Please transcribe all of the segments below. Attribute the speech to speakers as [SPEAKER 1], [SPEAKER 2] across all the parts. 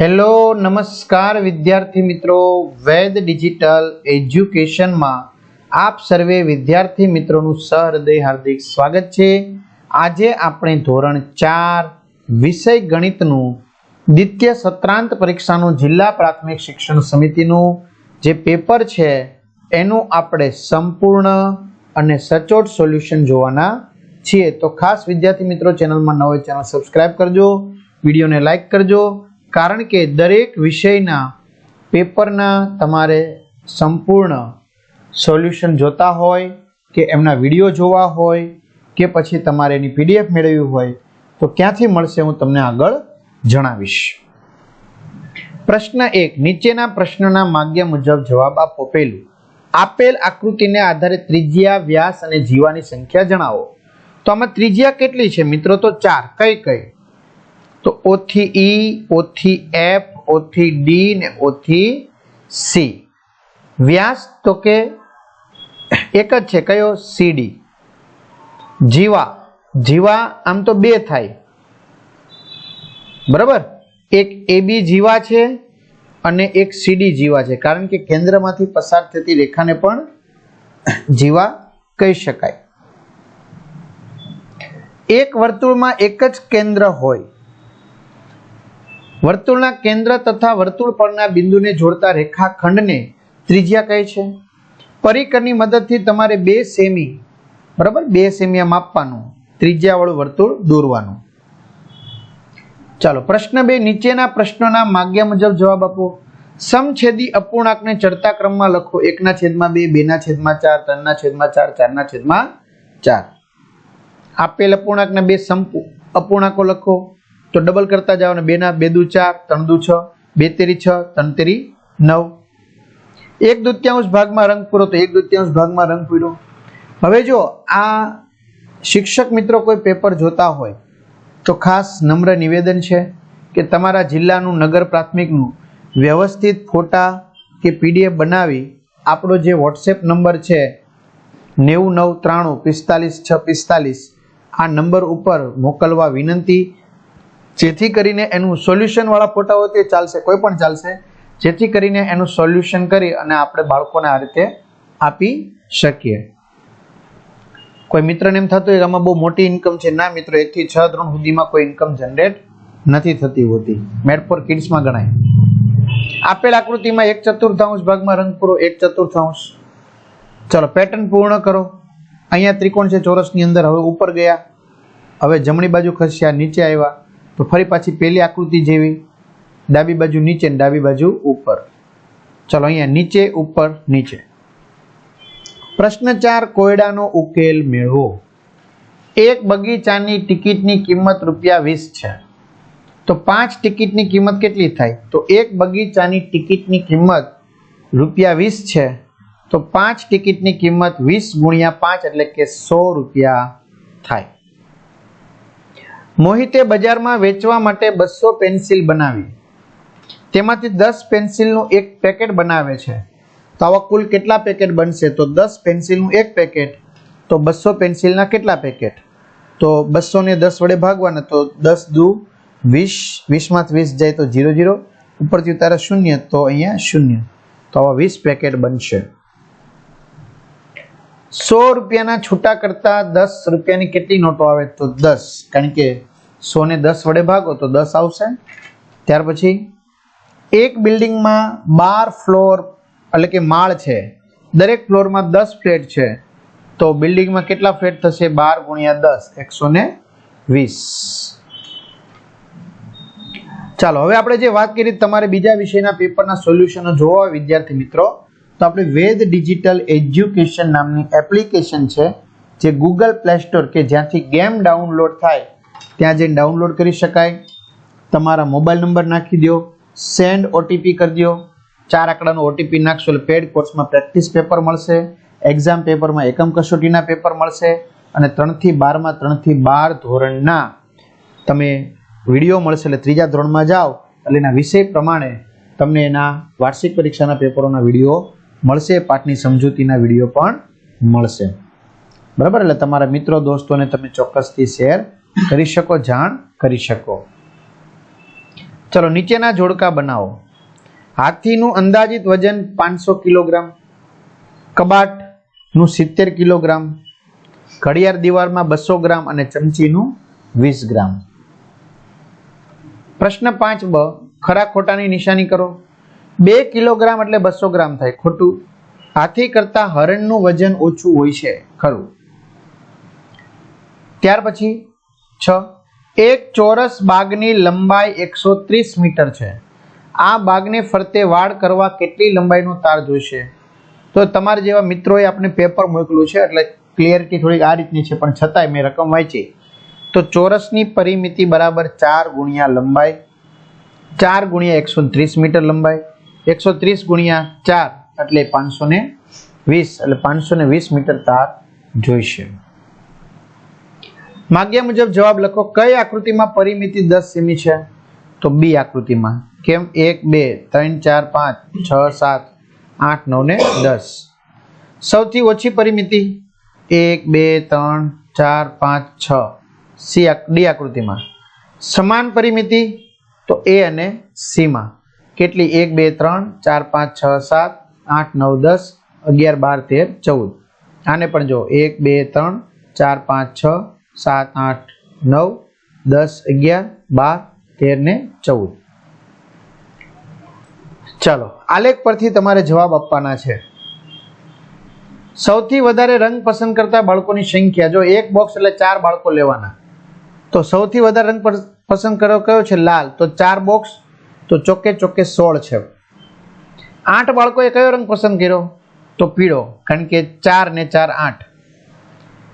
[SPEAKER 1] Hello, નમસ્કાર વિદ્યાર્થી મિત્રો. વેદ ડિજિટલ એજ્યુકેશનમાં આપ સર્વે વિદ્યાર્થી મિત્રોનું સહૃદય હાર્દિક સ્વાગત છે. આજે આપણે ધોરણ ચાર વિષય ગણિતનું દ્વિતીય સત્રાંત પરીક્ષાનું જિલ્લા પ્રાથમિક શિક્ષણ સમિતિનું જે પેપર છે, એનું આપણે સંપૂર્ણ અને સચોટ સોલ્યુશન જોવાના છીએ. તો ખાસ વિદ્યાર્થી મિત્રો, ચેનલમાં નવો ચેનલ સબસ્ક્રાઇબ કરજો, વિડીયોને લાઈક કરજો કારણ કે દરેક વિષયના પેપરના તમારે સંપૂર્ણ સોલ્યુશન જોતા હોય, કે એમના વીડિયો જોવા હોય, કે પછી તમારે એની પીડીએફ મેળવવી હોય, તો ક્યાંથી મળશે હું તમને આગળ જણાવીશ. પ્રશ્ન એક, નીચેના પ્રશ્નના માગ્ય મુજબ જવાબ આપો પહેલું. આપેલ આકૃતિને આધારે ત્રિજ્યા, વ્યાસ અને જીવાની સંખ્યા જણાવો. તો આમાં ત્રિજ્યા કેટલી છે? મિત્રો, તો ચાર. કઈ કઈ? તો ઓ થી ઈ ઓ થી એફ ઓ થી ડી ને ઓ થી સી વ્યાસ તો કે એક જ છે, કયો? સીડી જીવા. જીવા આમ તો બે થાય. બરાબર? એક એબી જીવા છે અને એક સીડી જીવા છે. કારણ કે કેન્દ્રમાંથી પસાર થતી રેખાને પણ જીવા કહી શકાય. એક વર્તુળમાં એક જ કેન્દ્ર હોય. વર્તુળના કેન્દ્ર તથા વર્તુળ પરના બિંદુને જોડતા રેખાખંડને ત્રિજ્યા કહે છે. પરિકરની મદદથી તમારે બે સેમી, બરાબર? બે સેમી માપવાનું, ત્રિજ્યાવાળું વર્તુળ દોરવાનું. ચાલો, પ્રશ્ન બે, નીચેના પ્રશ્નોના માગ્યા મુજબ જવાબ આપો. સમછેદી અપૂર્ણાંકને ચડતા ક્રમમાં લખો. એકના છેદમાં બે, બેના છેદમાં ચાર, ત્રણના છેદમાં ચાર, ચારના છેદમાં ચાર. આપેલ અપૂર્ણાંકના બે સંપૂ, અપૂર્ણાંકો લખો. તો ડબલ કરતા જાઓ ને બેના બે દુ ચાર, ત્રણ દુ છ, બે તેરી છ, ત્રણ તેરી નવ. એક દુત્યાંશ ભાગમાં રંગ પૂરો, તો એક દુત્યાંશ ભાગમાં રંગ પૂરો. હવે જો આ શિક્ષક મિત્રો કોઈ પેપર જોતા હોય, તો ખાસ નમ્ર નિવેદન છે કે તમારા જિલ્લાનું નગર પ્રાથમિકનું વ્યવસ્થિત ફોટા કે પીડીએફ બનાવી આપણો જે વોટ્સએપ નંબર છે નેવું નવ ત્રાણું પિસ્તાલીસ છ પિસ્તાલીસ, આ નંબર ઉપર મોકલવા વિનંતી જેથી કરીને એનું સોલ્યુશનવાળા ફોટા હોય તે ચાલશે, કોઈ પણ ચાલશે. જેથી કરીને એનું સોલ્યુશન કરી અને આપણે બાળકોને આ રીતે આપી શકીએ. કોઈ મિત્રને એમ થતું હોય કે આમાં બહુ મોટી ઇન્કમ છે, ના મિત્રો એકથી છ ધોરણ સુધીમાં કોઈ ઇન્કમ જનરેટ નથી થતી હોતી. મેડ ફોર કિડ્સમાં ગણાય. આપેલ આકૃતિમાં એક ચતુર્થાંશ ભાગમાં રંગ પૂરો, એક ચતુર્થાંશ. ચલો પેટર્ન પૂર્ણ કરો. અહીંયા ત્રિકોણ છે ચોરસની અંદર, હવે ઉપર ગયા. હવે જમણી બાજુ ખસ્યા, નીચે આવ્યા. તો ફરી પાછી પહેલી આકૃતિ જેવી. ડાબી બાજુ નીચે ડાબી બાજુ ઉપર. ચલો અહીંયા નીચે, ઉપર, નીચે. પ્રશ્ન ચાર, કોયડાનો ઉકેલ મેળવો. એક બગીચાની ટિકિટની કિંમત રૂપિયા વીસ છે. તો પાંચ ટિકિટની કિંમત કેટલી થાય? તો એક બગીચાની ટિકિટની કિંમત રૂપિયા વીસ છે. તો પાંચ ટિકિટની કિંમત વીસ ગુણ્યા પાંચ એટલે કે સો રૂપિયા થાય. મોહિતે બજારમાં વેચવા માટે બસો પેન્સિલ બનાવી. તેમાંથી દસ પેન્સિલનું એક પેકેટ બનાવે છે. તો આવા કુલ કેટલા પેકેટ બનશે? તો દસ પેન્સિલનું એક પેકેટ. તો બસો પેન્સિલના કેટલા પેકેટ? તો બસો ને દસ વડે ભાગવાના. તો દસ દુ વીસ. વીસમાંથી વીસ જાય તો જીરો જીરો. ઉપરથી ઉતારે શૂન્ય. તો અહીંયા શૂન્ય. તો આવા વીસ પેકેટ બનશે. સો રૂપિયાના છૂટા કરતા દસ રૂપિયાની કેટલી નોટો આવે? તો દસ. કારણ કે સો ને દસ વડે ભાગો તો દસ આવશે. ત્યાર પછી એક બિલ્ડિંગમાં બાર ફ્લોર એટલે કે માળ છે. દરેક ફ્લોરમાં દસ ફ્લેટ છે. તો બિલ્ડિંગમાં કેટલા ફ્લેટ થશે? બાર ગુણ્યા દસ, એકસો ને વીસ. ચાલો, હવે આપણે જે વાત કરી તમારે બીજા વિષયના પેપરના સોલ્યુશનો જોવા વિદ્યાર્થી મિત્રો, તો આપણે વેદ ડિજિટલ એજ્યુકેશન નામની એપ્લિકેશન છે, જે ગૂગલ પ્લે સ્ટોર કે જ્યાંથી ગેમ ડાઉનલોડ થાય. ત્યાં જઈને ડાઉનલોડ કરી શકાય. તમારા મોબાઈલ નંબર નાખી દો સેન્ડ ઓટીપી કરી દો ચાર આંકડાનો ઓટીપી નાખશો એટલે પેડ કોર્સમાં પ્રેક્ટિસ પેપર મળશે. એક્ઝામ પેપરમાં એકમ કસોટીના પેપર મળશે. અને ત્રણથી બારમાં ત્રણથી બાર ધોરણના તમે વીડિયો મળશે એટલે ત્રીજા ધોરણમાં જાઓ. એટલે એના વિષય પ્રમાણે તમને એના વાર્ષિક પરીક્ષાના પેપરોના વીડિયો મળશે. પાઠની સમજૂતીના વીડિયો પણ મળશે. બરાબર? એટલે તમારા મિત્રો, દોસ્તોને તમે ચોક્કસથી શેર કરી શકો, જાણ કરી શકો. ચલો, નીચેના જોડકા બનાવો. હાથીનું અંદાજિત વજન પાંચસો કિલોગ્રામ કબાટનું સિત્તેર કિલોગ્રામ, ઘડિયાળ દીવારમાં બસો ગ્રામ અને ચમચીનું વીસ ગ્રામ. પ્રશ્ન પાંચ બ, ખરા ખોટાની નિશાની કરો. બે કિલોગ્રામ એટલે બસો ગ્રામ થાય, ખોટું. હાથી કરતા હરણનું વજન ઓછું હોય છે, ખરું. ત્યાર પછી છ. એક ચોરસ બાગની લંબાઈ એકસો ત્રીસ મીટર છે. આ બાગને ફરતે વાડ કરવા કેટલી લંબાઈનો તાર જોઈશે? તો તમારા જેવા મિત્રોએ આપણે પેપર મોકલ્યું છે, એટલે ક્લિયરિટી થોડીક આ રીતની છે, પણ છતાંય મેં રકમ વાંચી. તો ચોરસની પરિમિતિ બરાબર ચાર ગુણ્યા લંબાઈ, ચાર ગુણ્યા એકસો ત્રીસ મીટર લંબાઈ, એકસો ત્રીસ ગુણ્યા ચાર, એટલે પાંચસો ને વીસ, એટલે પાંચસો ને વીસ મીટર તાર જોઈશે. માગ્યા મુજબ જવાબ લખો, કઈ આકૃતિમાં પરિમિતિ દસ સેમી છે? તો બી આકૃતિમાં. કેમ? એક, બે, ત્રણ, ચાર, પાંચ, છ, સાત, આઠ, નવ ને દસ. સૌથી ઓછી પરિમિતિ? એક, બે, ત્રણ, ચાર, પાંચ, છ. સી ડી આકૃતિમાં. સમાન પરિમિતિ? તો એ અને સીમાં. કેટલી? એક, બે, ત્રણ, ચાર, પાંચ, છ, સાત, આઠ, નવ, દસ, અગિયાર, બાર, તેર, ચૌદ. આને પણ જો એક, બે, ત્રણ, ચાર, પાંચ, છ સાત, આઠ, નવ, દસ, અગિયાર, બાર, તેર ને ચૌદ. ચાલો, આલેખ પરથી તમારે જવાબ આપવાના છે. સૌથી વધારે રંગ પસંદ કરતા બાળકોની સંખ્યા, જો એક બોક્સ એટલે ચાર બાળકો લેવાના, તો સૌથી વધારે રંગ પસ- પસંદ કરો, કયો છે? લાલ. તો ચાર બોક્સ તો ચોકે ચોકે સોળ છે. આઠ બાળકોએ કયો રંગ પસંદ કર્યો? તો પીળો, કારણ કે ચાર ને ચાર આઠ.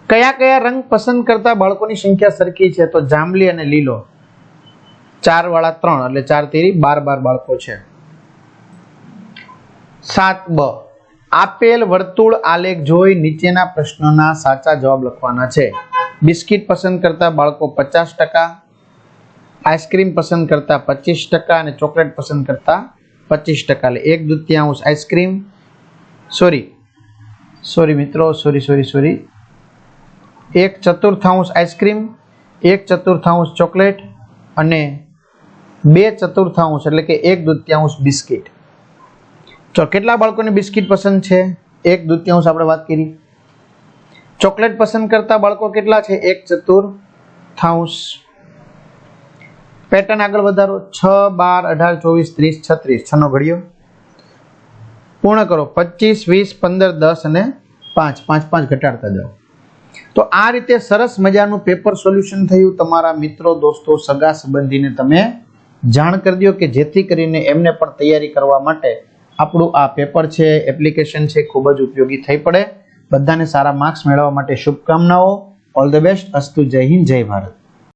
[SPEAKER 1] કયા કયા રંગ પસંદ કરતા બાળકોની સંખ્યા સરખી છે? તો જાંબલી અને લીલો. ચાર વાળા ત્રણ, એટલે ચાર તેરી, બાર બાર બાળકો છે. સાત બ. આપેલ વર્તુળ આલેખ જોઈ નીચેના પ્રશ્નોના સાચા જવાબ લખવાના છે. બિસ્કિટ પસંદ કરતા બાળકો પચાસ ટકા, આઈસ્ક્રીમ પસંદ કરતા પચીસ ટકા અને ચોકલેટ પસંદ કરતા પચીસ ટકા. એટલે એક દૃત્યાંશ આઈસ્ક્રીમ. સોરી. સોરી મિત્રો, સોરી સોરી સોરી. એક ચતુર્થાંશ આઈસ્ક્રીમ, એક ચતુર્થાંશ ચોકલેટ અને બે ચતુર્થાંશ એટલે કે એક દૃત્યાંશ બિસ્કિટ. તો કેટલા બાળકોને બિસ્કિટ પસંદ છે? એક દૃત્યાંશ આપણે વાત કરી. ચોકલેટ પસંદ કરતા બાળકો કેટલા છે? એક ચતુર્થાંશ. પેટર્ન આગળ વધારો. છ, બાર, અઢાર, ચોવીસ, ત્રીસ, છત્રીસ. છનો ઘડિયો. પૂર્ણ કરો. પચીસ, વીસ, પંદર, દસ અને પાંચ. પાંચ પાંચ ઘટાડતા જાઓ. તો આ રીતે સરસ મજાનું પેપર સોલ્યુશન થયું. તમારા મિત્રો, દોસ્તો, સગા સંબંધીને તમે જાણ કરી દો કે જેથી કરીને એમને પણ તૈયારી કરવા માટે આપણું આ પેપર છે એપ્લિકેશન છે, ખૂબ જ ઉપયોગી થઈ પડે. બધાને સારા માર્ક્સ મેળવવા માટે શુભકામનાઓ. ઓલ ધ બેસ્ટ અસ્તુ જય હિન્દ, જય ભારત.